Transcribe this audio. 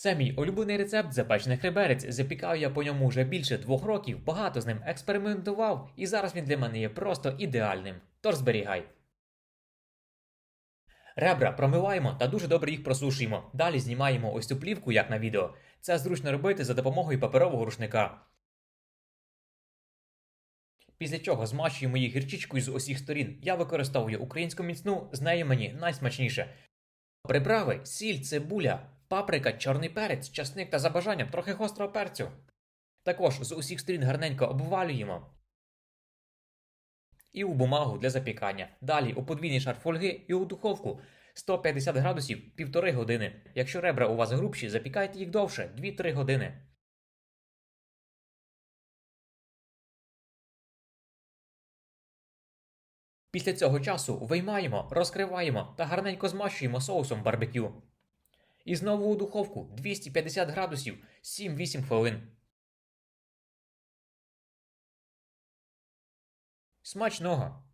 Це мій улюблений рецепт запечений хреберець. Запікаю я по ньому вже більше двох років, багато з ним експериментував, і зараз він для мене є просто ідеальним. Тож зберігай. Ребра промиваємо та дуже добре їх просушуємо. Далі знімаємо ось цю плівку, як на відео. Це зручно робити за допомогою паперового рушника. Після чого змащуємо їх гірчичкою з усіх сторін. Я використовую українську міцну, з нею мені найсмачніше. Приправи, сіль, цибуля, паприка, чорний перець, часник та за бажанням трохи гострого перцю. Також з усіх сторін гарненько обвалюємо. І у бумагу для запікання. Далі у подвійний шар фольги і у духовку 150 градусів півтори години. Якщо ребра у вас грубші, запікайте їх довше 2-3 години. Після цього часу виймаємо, розкриваємо та гарненько змащуємо соусом барбекю. І знову у духовку 250 градусів 7-8 хвилин. Смачного!